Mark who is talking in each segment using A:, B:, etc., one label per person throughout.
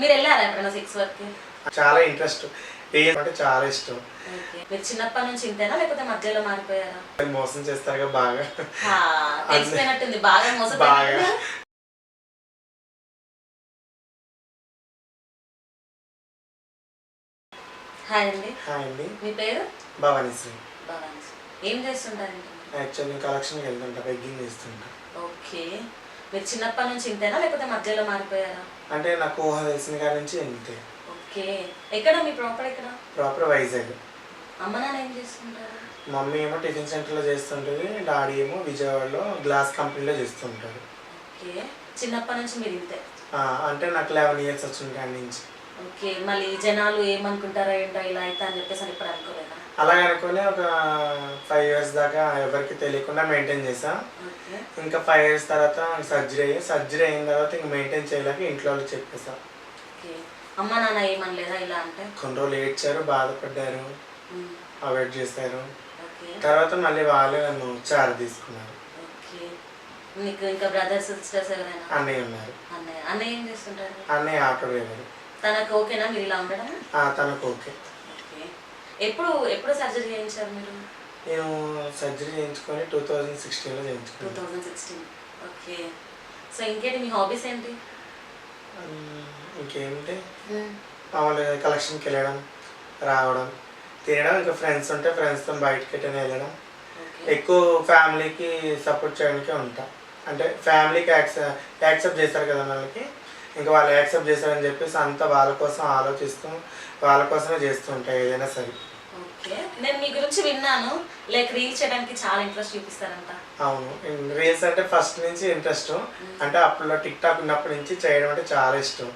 A: మీరు వెళ్ళారా ఎప్పుడైనా సిక్స్ వరకు?
B: చాలా ఇంట్రెస్ట్ అంటే చాలా ఇష్టం.
A: ఓకే. మీరు చిన్నప్పటి నుంచి ఇంతేనా లేకపోతే మధ్యలో మారిపోయారా?
B: మోసం చేస్తారుగా బాగా.
A: తెలిసిపోయినట్టుంది. బాగా
B: బాగా.
A: మోసపోయారు హాయ్ అండి.
B: హాయ్ అండి.
A: మీ పేరు?
B: భవానీ శ్రీ.
A: భవానీ ఏం చేస్తుంటారండి?
B: యాక్చువల్లీ కలెక్షన్కి వెళ్తుంటా బెగ్గింగ్ చేస్తుంటా.
A: ఓకే. మీరు చిన్నప్పటి నుంచి ఇంతేనా? లేకపోతే మధ్యలో మారిపోయారా?
B: అంటే నాకు ఊహ తెలిసిన కాడి నుంచి ఇంతే.
A: ఓకే. ఎక్కడ? మీ ప్రాపర్ ఎక్కడ?
B: ప్రాపర్ వైజాగ్.
A: అమ్మ నాన్న ఏం చేస్తుంటారు?
B: మమ్మీ ఏమో టిఫిన్ సెంటర్లో చేస్తుంటుంది డాడీ ఏమో విజయవాడలో గ్లాస్ కంపెనీలో చేస్తుంటారు.
A: ఓకే. చిన్నప్పటి నుంచి మీరు ఇంతే?
B: ఆ, అంటే నాకు లెవెన్ ఇయర్స్ వచ్చిన కాడి నుంచి.
A: ఓకే. మళ్ళీ జనాలు ఏమనుకుంటారో ఏంటో ఇలా అయితే అని చెప్పేసి అని ఇప్పుడు అనుకోలేదా?
B: అలాగ అనుకుని ఒక ఫైవ్ ఇయర్స్ దాకా ఎవరికి తెలియకుండా మెయింటైన్ చేసా ఇంకా ఫైవ్ ఇయర్స్ తర్వాత సర్జరీ అయ్యి సర్జరీ అయిన తర్వాత ఇంకా మెయింటైన్ చేయలేక ఇంట్లో వాళ్ళకి చెప్పేసా
A: ఓకే అమ్మ నాన్న ఏమనలేదా ఇలా అంటే?
B: కొన్ని రోజులు ఏడ్చారు బాధపడ్డారు
A: ఉమ్,
B: అవాయిడ్ చేశారు. తర్వాత మళ్ళీ వాళ్ళే నన్ను చారు తీసుకున్నారు.
A: మీకు ఇంకా బ్రదర్స్ సిస్టర్స్ ఎవరైనా?
B: అన్నయ్య ఉన్నారు.
A: అన్నయ్య. అన్నయ్య ఏం చేస్తుంటారు?
B: అన్నయ్య ఆటో డ్రైవర్.
A: తనకు ఓకేనా? మీరు ఇలా ఉండడం
B: తనకు ఓకే.
A: ఎప్పుడు ఎప్పుడు సర్జరీ చేయించారు మీరు?
B: నేను సర్జరీ చేయించుకొని టూ థౌజండ్ సిక్స్టీన్లో
A: టూ
B: చేయించుకున్నాను.
A: Thousand sixteen okay. సో ఇంకేంటి మీ హాబీస్ ఏంటి?
B: ఇంకేంటి మామూలుగా కలెక్షన్కి వెళ్ళడం రావడం తినడం ఇంకా ఫ్రెండ్స్ ఉంటే ఫ్రెండ్స్తో బయటకి ఎట్టని వెళ్ళడం.
A: ఓకే.
B: ఎక్కువ ఫ్యామిలీకి సపోర్ట్ చేయడానికే ఉంటా. అంటే ఫ్యామిలీకి యాక్సెప్ట్ యాక్సెప్ట్ చేస్తారు కదా మనకి ఇంకా వాళ్ళు యాక్సెప్ట్ చేస్తారని చెప్పేసి అంతా వాళ్ళ కోసం ఆలోచిస్తూ వాళ్ళ కోసమే చేస్తూ ఉంటాయి ఏదైనా సరే.
A: ఓకే. నేను మీ గురించి విన్నాను. లైక్ రీల్ చేయడానికి చాలా ఇంట్రెస్ట్ చూపిస్తారంట.
B: అవును. రీల్స్ అంటే ఫస్ట్ నుంచి ఇంట్రెస్ట్. అంటే అప్పుడు టిక్ టాక్ ఉన్నప్పటి నుంచి చేయడం అంటే చాలా ఇష్టం.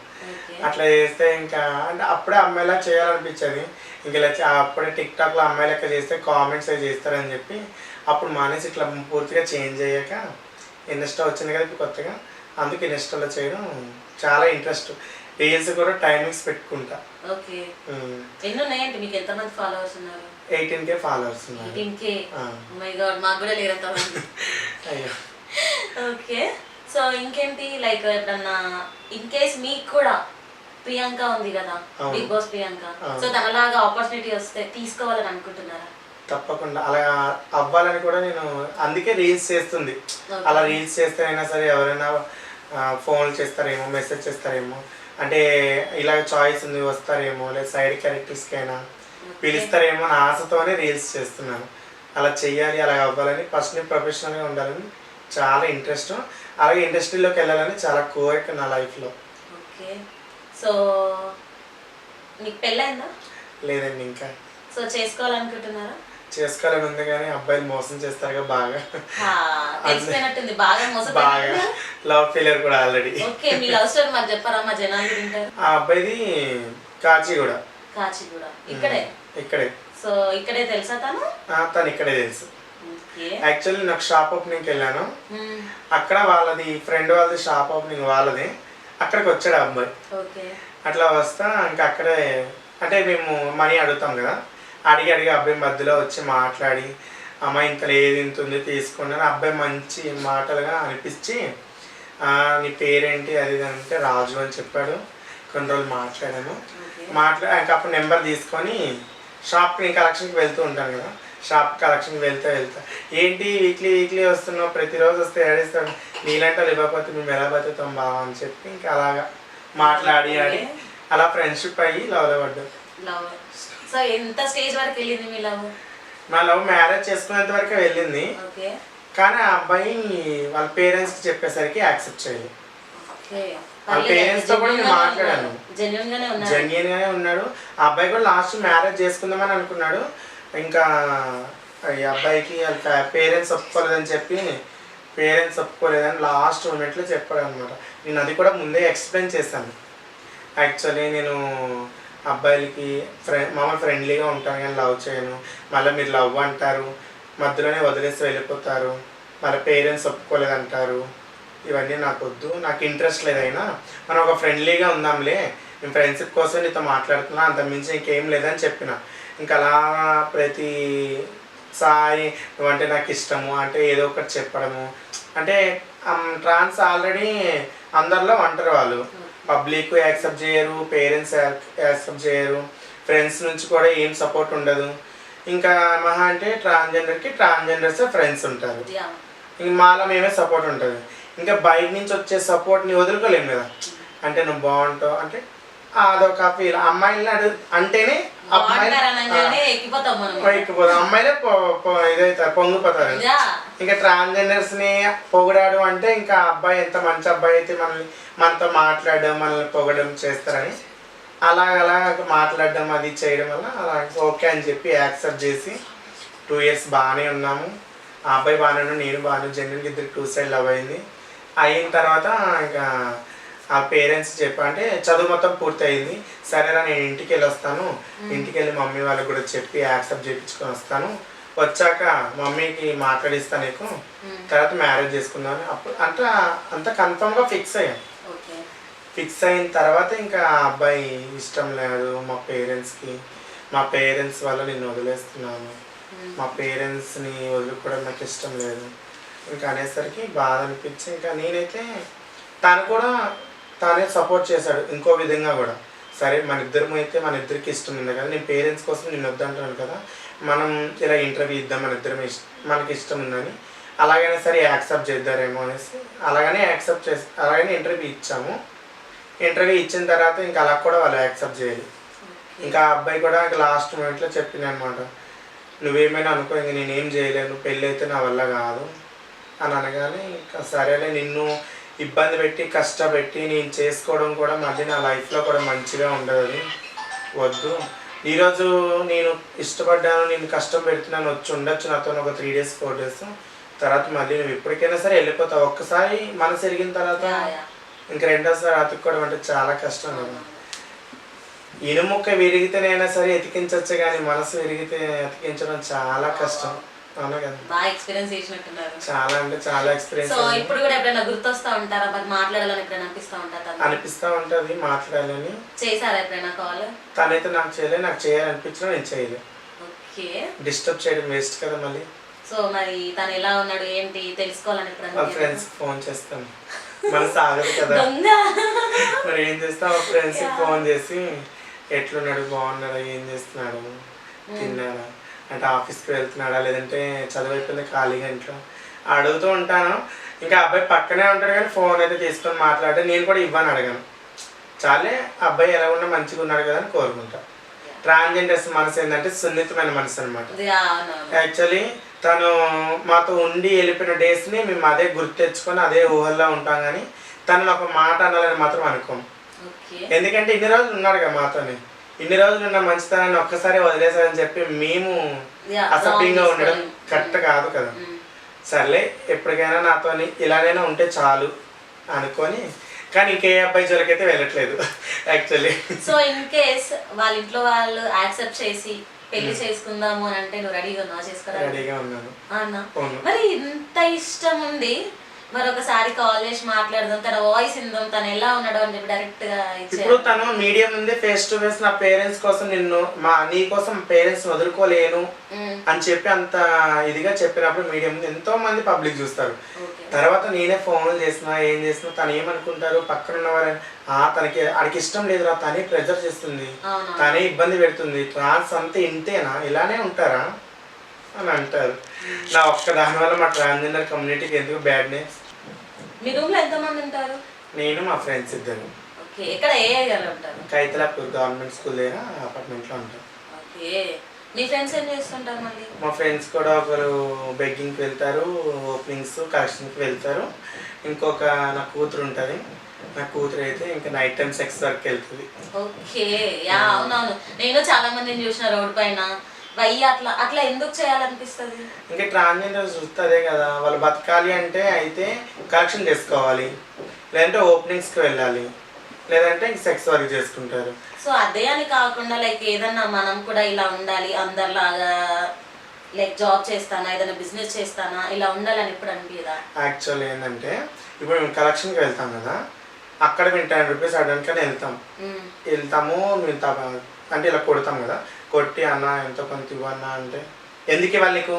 B: అట్లా చేస్తే ఇంకా అంటే అప్పుడే అమ్మాయిలా చేయాలనిపించేది. ఇంక ఇలా అప్పుడే టిక్ టాక్లో అమ్మాయి లెక్క చేస్తే కామెంట్స్ అవి చేస్తారని చెప్పి అప్పుడు మానేసి ఇట్లా పూర్తిగా చేంజ్ అయ్యాక ఇన్స్టా వచ్చింది కదా కొత్తగా. అందుకే ఇన్స్టాలో చేయడం చాలా ఇంట్రెస్ట్. రీల్స్ కూడా టైమింగ్స్ పెట్టుకుంటా.
A: ఓకే. ఎన్ని ఉన్నాయండి మీకు ఎంతమంది ఫాలోవర్స్ ఉన్నారు?
B: ఎయిటీన్ కే ఫాలోవర్స్ ఉన్నారు.
A: Eighteen K. మై గాడ్ మాకు కూడా లేరు ఎంతమంది
B: అయ్యో.
A: ఓకే. సో ఇంకేంటి? లైక్ ఎప్పుడన్నా ఇన్ కేస్ మీకు కూడా ప్రియాంక ఉంది కదా. Bigg Boss Priyanka. సో తనలాగా ఆపర్చునిటీ వస్తే తీసుకోవాలని అనుకుంటున్నారా?
B: తప్పకుండా. అలా అవ్వాలని కూడా నేను అందుకే రీల్స్ చేస్తుంది. అలా రీల్స్ చేస్తేనైనా సరే ఎవరైనా ఫోన్ చేస్తారేమో మెసేజ్ చేస్తారేమో అంటే ఇలా చాయిస్ ఉంది వస్తారేమో లేదా సైడ్ క్యారెక్టర్స్కి అయినా పిలుస్తారేమో అని ఆశతోనే రీల్స్ చేస్తున్నాను. అలా చెయ్యాలి అలా అవ్వాలని ఫస్ట్ నేను ప్రొఫెషనల్గా ఉండాలని చాలా ఇంట్రెస్ట్ అలాగే ఇండస్ట్రీలోకి వెళ్ళాలని చాలా కోరిక నా లైఫ్లో
A: ఓకే. సో మీకు పెళ్ళైందా
B: లేదండి ఇంకా.
A: సో చేసుకోవాలనుకుంటున్నారా?
B: చేసుకోవాలని ఉంది కానీ అబ్బాయిలు మోసం చేస్తారుగా బాగా.
A: తెలిసిపోయినట్టుంది. బాగా
B: బాగా
A: మోసపోయారు
B: లవ్ ఫెయిలియర్ కూడా ఆల్రెడీ
A: ఓకే మీ లవ్ స్టోరీ మాకు చెప్పారా మా జనాలు వింటారు.
B: ఆ అబ్బాయిది కాచిగూడ.
A: కాచిగూడ. ఇక్కడే?
B: ఇక్కడే.
A: సో ఇక్కడే తెలుసా తను?
B: ఆ, తను ఇక్కడే తెలుసు. యాక్చువల్లీ నాకు షాప్ ఓపెనింగ్కి వెళ్ళాను. అక్కడ వాళ్ళది ఫ్రెండ్ వాళ్ళది షాప్ ఓపెనింగ్ వాళ్ళది. అక్కడికి వచ్చాడు అబ్బాయి.
A: ఓకే.
B: అట్లా వస్తా ఇంకా అక్కడే అంటే మేము మనీ అడుగుతాం కదా. అడిగి అడిగి అబ్బాయి మధ్యలో వచ్చి మాట్లాడి అమ్మాయి ఇంత లేదు ఇంత ఉంది తీసుకోండి అని అబ్బాయి మంచి మాటలుగా అనిపించి "ఆ, నీ పేరేంటి? అది అంటే రాజు అని చెప్పాడు. కొన్ని రోజులు మాట్లాడాను మాట్లా ఇంకా అప్పుడు నెంబర్ తీసుకొని షాప్కి నేను కలెక్షన్కి వెళ్తూ ఉంటాను కదా షాప్ కలెక్షన్కి వెళ్తా వెళ్తా. ఏంటి వీక్లీ వీక్లీ వస్తున్నావు? ప్రతిరోజు వస్తే ఏడిస్తాడు నీలంటే ఇవ్వకపోతే మేము ఎలా బతుకుతాం బావా? అని చెప్పి ఇంకా అలాగా మాట్లాడి ఆడి అలా ఫ్రెండ్షిప్ అయ్యి లవ్లో పడ్డాం.
A: లవ్. సో ఎంత స్టేజ్ వరకు వెళ్ళింది మీ లవ్?
B: మా లవ్ మ్యారేజ్ చేసుకునేంత వరకు వెళ్ళింది.
A: ఓకే.
B: కానీ ఆ అబ్బాయి వాళ్ళ పేరెంట్స్కి చెప్పేసరికి యాక్సెప్ట్ చేయలేదు. వాళ్ళ parents తో కూడా నేను మాట్లాడాను.
A: జెన్యున్ గానే
B: ఉన్నాడు. ఆ అబ్బాయి కూడా లాస్ట్ మ్యారేజ్ చేసుకుందామని అనుకున్నాడు. ఇంకా ఈ అబ్బాయికి వాళ్ళ పేరెంట్స్ ఒప్పుకోలేదని చెప్పి పేరెంట్స్ ఒప్పుకోలేదని లాస్ట్ మూమెంట్లో చెప్పాడు అనమాట నేను అది కూడా ముందే ఎక్స్ప్లెయిన్ చేశాను. యాక్చువల్లీ నేను అబ్బాయిలకి ఫ్రెండ్ మామూలు ఫ్రెండ్లీగా ఉంటాను కానీ లవ్ చేయను. మళ్ళీ మీరు లవ్ అంటారు మధ్యలోనే వదిలేసి వెళ్ళిపోతారు మళ్ళీ పేరెంట్స్ ఒప్పుకోలేదంటారు. ఇవన్నీ నాకు వద్దు నాకు ఇంట్రెస్ట్ లేదైనా మనం ఒక ఫ్రెండ్లీగా ఉందాంలే నేను ఫ్రెండ్షిప్ కోసం నీతో మాట్లాడుతున్నా అంత మించి ఇంకేం లేదని చెప్పిన. ఇంకా అలా ప్రతి సారి నువ్వంటే నాకు ఇష్టము అంటే ఏదో ఒకటి చెప్పడము. అంటే ట్రాన్స్ ఆల్రెడీ అందరిలో అంటారు వాళ్ళు. పబ్లిక్ యాక్సెప్ట్ చేయరు పేరెంట్స్ యాక్సెప్ట్ చేయరు ఫ్రెండ్స్ నుంచి కూడా ఏం సపోర్ట్ ఉండదు. ఇంకా మహా అంటే ట్రాన్స్జెండర్కి ట్రాన్స్జెండర్స్ ఫ్రెండ్స్ ఉంటారు. ఇంక మాలో మేమే సపోర్ట్ ఉంటుంది. ఇంకా బయట నుంచి వచ్చే సపోర్ట్ని వదులుకోలేము కదా. అంటే నువ్వు బాగుంటావు అంటే అదొక ఫీల్ అమ్మాయిని అడు అంటేనే అమ్మాయిలు
A: ఎక్కిపోతాం
B: అమ్మాయిలే ఇదైతారు పొంగిపోతారు. ఇంకా ట్రాన్స్జెండర్స్ని పొగిడాడు అంటే ఇంకా అబ్బాయి ఎంత మంచి అబ్బాయి అయితే మనల్ని మనతో మాట్లాడడం మనల్ని పొగడం చేస్తారని. అలా అలా మాట్లాడడం అది చేయడం వల్ల అలా ఓకే అని చెప్పి యాక్సెప్ట్ చేసి టూ ఇయర్స్ బాగానే ఉన్నాము. ఆ అబ్బాయి బాగానే నేను బాగానే జనరల్గా ఇద్దరు టూ సైడ్ లవ్ అయింది. అయిన తర్వాత ఇంకా ఆ పేరెంట్స్ చెప్పా అంటే చదువు మొత్తం పూర్తి అయింది సరేరా నేను ఇంటికి వెళ్ళి వస్తాను ఇంటికి వెళ్ళి మమ్మీ వాళ్ళకి కూడా చెప్పి యాక్సెప్ట్ చేయించుకొని వస్తాను. వచ్చాక మమ్మీకి మాట్లాడిస్తాను నీకు. తర్వాత మ్యారేజ్ చేసుకున్నాను అప్పుడు అంటే అంత కన్ఫర్మ్గా ఫిక్స్ అయ్యాం. ఫిక్స్ అయిన తర్వాత ఇంకా అబ్బాయి ఇష్టం లేదు మా పేరెంట్స్కి. మా పేరెంట్స్ వల్ల నేను వదిలేస్తున్నాను. మా పేరెంట్స్ని వదులుకోవడం నాకు ఇష్టం లేదు. ఇంకా అనేసరికి బాధ అనిపించి ఇంకా నేనైతే తను కూడా తానే సపోర్ట్ చేశాడు ఇంకో విధంగా కూడా. సరే మన ఇద్దరం అయితే మన ఇద్దరికి ఇష్టం ఉంది కదా. నేను పేరెంట్స్ కోసం నేను వద్దంటాను కదా. మనం ఇలా ఇంటర్వ్యూ ఇద్దాం మన ఇద్దరం ఇష్టం మనకి ఇష్టం ఉందని. అలాగైనా సరే యాక్సెప్ట్ చేద్దారేమో అనేసి. అలాగనే యాక్సెప్ట్ చేసి అలాగనే ఇంటర్వ్యూ ఇచ్చాము. ఇంటర్వ్యూ ఇచ్చిన తర్వాత ఇంకా అలా కూడా వాళ్ళు యాక్సెప్ట్ చేయాలి ఇంకా ఆ అబ్బాయి కూడా ఇంకా లాస్ట్ మూమెంట్లో చెప్పింది అనమాట నువ్వేమైనా అనుకో ఇంక నేనేం చేయలేను పెళ్ళి అయితే నా వల్ల కాదు అని అనగానే ఇంకా సరేలే నిన్ను ఇబ్బంది పెట్టి కష్టపెట్టి నేను చేసుకోవడం కూడా మళ్ళీ నా లైఫ్లో కూడా మంచిగా ఉండదు అది. వద్దు. ఈరోజు నేను ఇష్టపడ్డాను నేను కష్టం పెడుతున్నాను వచ్చి ఉండొచ్చు నాతో ఒక త్రీ డేస్ ఫోర్ డేస్ తర్వాత మళ్ళీ నువ్వు ఎప్పటికైనా సరే వెళ్ళిపోతావు. ఒక్కసారి మనసు ఎరిగిన తర్వాత ఇంక రెండోసారి అతుక్కోవడం అంటే చాలా కష్టం కదా. ఇనుముక్క విరిగితేనైనా సరే ఎతికించవచ్చు కానీ మనసు విరిగితే ఎతికించడం చాలా కష్టం.
A: బాగా ఎక్స్పీరియన్స్ చేసినట్టున్నారు.
B: చాలా అంటే చాలా ఎక్స్పీరియన్స్
A: సో ఇప్పుడు కూడా ఎప్పుడైనా గుర్తొస్తా ఉంటారా? మరి మాట్లాడాలని ఎప్పుడైనా అనిపిస్తా ఉంటారా తను?
B: అనిపిస్తూ ఉంటుంది మాట్లాడాలని.
A: చేశారా ఎప్పుడైనా కాల్?
B: తనైతే నాకు చేయలేదు నాకు చేయాలనిపించినా నేను చేయలేదు
A: ఓకే.
B: డిస్టర్బ్ చేయడం వేస్ట్ కదా మళ్ళీ.
A: సో మరి తను ఎలా ఉన్నాడు ఏంటి తెలుసుకోవాలని
B: ఫ్రెండ్స్ ఫోన్ చేస్తాను కదా. మరి ఏం చేస్తాం? మా ఫ్రెండ్స్ ఫోన్ చేసి ఎట్లున్నాడు బాగున్నాడా ఏం చేస్తున్నాడు తిన్నాడా? అంటే ఆఫీస్కి వెళ్తున్నాడా లేదంటే చదువు అయిపోయింది ఖాళీగా ఇంట్లో? అడుగుతూ ఉంటాను. ఇంకా అబ్బాయి పక్కనే ఉంటాడు కానీ ఫోన్ అయితే తీసుకొని మాట్లాడితే నేను కూడా ఇవ్వని అడగాను. చాలే అబ్బాయి ఎలా ఉన్నా మంచిగా ఉన్నాడు కదా అని కోరుకుంటా. ట్రాన్స్జెండర్స్ మనసు ఏంటంటే సున్నితమైన మనసు అనమాట యాక్చువల్లీ తను మాతో ఉండి వెళ్ళిపోయిన డేస్ని మేము అదే గుర్తు తెచ్చుకొని అదే ఊహల్లో ఉంటాం కానీ తను ఒక మాట అనాలని మాత్రం అనుకోం
A: ఓకే.
B: ఎందుకంటే ఇన్ని రోజులు ఉన్నాడు కదా మాతోని. ఇన్ని రోజులు ఉన్న మంచితనాన్ని ఒక్కసారి వదిలేసారని చెప్పి మేము అసభ్యంగా ఉండడం. కరెక్ట్ కాదు కదా.
A: మ్మ్.
B: సర్లే ఎప్పటికైనా నాతోని ఇలాగైనా ఉంటే చాలు అనుకొని కానీ ఇంకే అబ్బాయి జోలికైతే వెళ్ళట్లేదు యాక్చువల్లీ
A: సో ఇన్ కేస్ వాళ్ళ ఇంట్లో వాళ్ళు యాక్సెప్ట్ చేసి పెళ్ళి చేసుకుందాము అని అంటే నువ్వు రెడీగా ఉన్నావు చేసుకోవడానికి?
B: రెడీగా ఉన్నాను. అవును?
A: మరి ఇంత ఇష్టం ఉంది మరి ఒకసారి కాల్ చేసి మాట్లాడదాం తన వాయిస్ ఇందాం తను ఎలా ఉన్నాడు అని చెప్పి డైరెక్ట్గా
B: ఇప్పుడు తను మీడియం ముందే ఫేస్ టు ఫేస్ నా పేరెంట్స్ కోసం నిన్ను మా నీ కోసం పేరెంట్స్ వదులుకోలేను. అని చెప్పి అంత ఇదిగా చెప్పినప్పుడు మీడియం ముందు ఎంతో మంది పబ్లిక్ చూస్తారు. తర్వాత నేనే ఫోన్లు చేసినా ఏం చేసినా తను ఏమనుకుంటారు పక్కన ఉన్నవారు ఆ తనకి ఆడికి ఇష్టం లేదురా తనే ప్రెజర్ చేస్తుంది తనే ఇబ్బంది పెడుతుంది ట్రాన్స్ అంతా ఇంతేనా ఇలానే ఉంటారా అని అంటారు. నా ఒక్క దాని వల్ల మా ట్రాన్స్జెండర్ కమ్యూనిటీకి ఎందుకు బ్యాడ్ నేమ్స్
A: మీ రూమ్లో ఎంత మంది ఉంటారు?
B: నేను మా ఫ్రెండ్స్ ఇద్దరు.
A: ఓకే ఎక్కడ ఏ ఏరియాలో ఉంటారు?
B: కైతలాపూర్ గవర్నమెంట్ స్కూల్ దగ్గర అపార్ట్మెంట్లో ఉంటాం.
A: ఓకే మీ ఫ్రెండ్స్ ఏం చేస్తుంటారు మళ్ళీ?
B: మా ఫ్రెండ్స్ కూడా ఒకరు బెగ్గింగ్కి వెళ్తారు ఓపెనింగ్స్ కలెక్షన్కి వెళ్తారు. ఇంకొక నా కూతురు ఉంటుంది. నా కూతురు అయితే ఇంకా నైట్ టైం సెక్స్ వర్క్ వెళ్తుంది.
A: ఓకే యా అవునవును. నేను చాలా మందిని చూసిన రోడ్ పైన. వయ్యి అట్లా అట్లా ఎందుకు చేయాలనిపిస్తుంది?
B: ఇంకా ట్రాన్స్జెండర్ చూస్తే అదే కదా వాళ్ళు బతకాలి అంటే అయితే కలెక్షన్ చేసుకోవాలి. లేదంటే ఓపెనింగ్స్కి వెళ్ళాలి. లేదంటే సెక్స్ వర్క్ చేసుకుంటారు.
A: సో అదే అని కాకుండా లైక్ ఏదన్నా మనం కూడా ఇలా ఉండాలి అందరిలాగా లైక్ జాబ్ చేస్తానా ఏదైనా బిజినెస్ చేస్తానా ఇలా ఉండాలని ఎప్పుడు అనిపించదా
B: యాక్చువల్ ఏంటంటే ఇప్పుడు మేము కలెక్షన్కి వెళ్తాం కదా అక్కడ మేము టెన్ రూపీస్ అడగడానికని వెళ్తాం. వెళ్తాము మేము అంటే ఇలా కొడతాం కదా కొట్టి అన్న ఎంతో కొంత ఇవ్వన్నా అంటే ఎందుకు ఇవ్వాలి నీకు?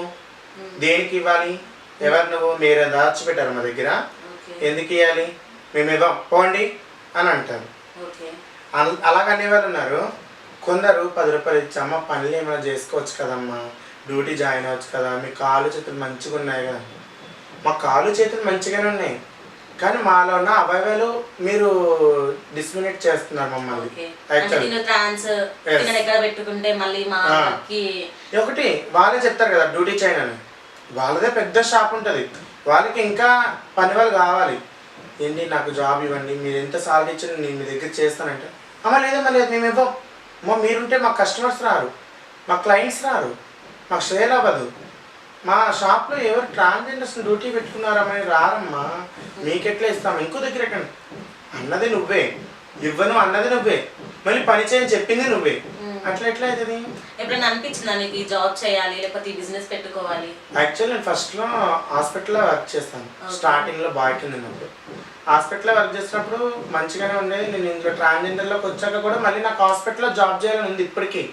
B: దేనికి ఇవ్వాలి? ఎవరు నువ్వు? మీరు దాచిపెట్టారు మా దగ్గర. ఎందుకు ఇవ్వాలి మేము ఇవ్వం. పోండి అని అంటారు. అలాగనే వాళ్ళు ఉన్నారు? కొందరు పది రూపాయలు ఇచ్చి అమ్మ పనులు ఏమైనా చేసుకోవచ్చు కదమ్మా? డ్యూటీ జాయిన్ అవ్వచ్చు కదా? మీ కాళ్ళు చేతులు మంచిగా ఉన్నాయి కదా? మా కాళ్ళు చేతులు మంచిగానే ఉన్నాయి. కానీ మాలో ఉన్న అవయవాలు మీరు డిస్మినేట్ చేస్తున్నారు మమ్మల్ని ఒకటి వాళ్ళే చెప్తారు కదా డ్యూటీ చేయను అని వాళ్ళదే పెద్ద షాప్ ఉంటుంది. వాళ్ళకి ఇంకా పని వాళ్ళు కావాలి. ఏంటి నాకు జాబ్ ఇవ్వండి మీరు ఎంత సాలరీ ఇచ్చిన నేను మీ దగ్గర చేస్తానంటే. అమ్మ లేదమ్మా లేదు మేము ఇవ్వం. అమ్మ మీరుంటే మా కస్టమర్స్ రారు. మా క్లయింట్స్ రారు. మాకు సేల్ అవ్వదు. మా షాప్లో ఎవరు ట్రాన్స్జెండర్స్ డ్యూటీ పెట్టుకున్నారమ్మని రారమ్మా. మీకెట్లా ఇస్తాం? ఇంకో దగ్గర ఎక్కండి. అన్నది నువ్వే. ఇవ్వను అన్నది నువ్వే. మళ్ళీ పని చేయని చెప్పింది నువ్వే. అట్లా ఎట్లా అవుతుంది
A: ఎప్పుడైనా అనిపించిందా నీకు ఈ జాబ్ చేయాలి లేకపోతే ఈ బిజినెస్ పెట్టుకోవాలి?
B: యాక్చువల్ నేను ఫస్ట్లో హాస్పిటల్లో వర్క్ చేస్తాను. స్టార్టింగ్లో బాయ్ కింద ఉన్నప్పుడు. హాస్పిటల్లో వర్క్ చేసినప్పుడు మంచిగానే ఉండేది. నేను ఇందులో ట్రాన్స్జెండర్లోకి వచ్చాక కూడా మళ్ళీ నాకు హాస్పిటల్లో జాబ్ చేయాలని ఉంది ఇప్పటికీ.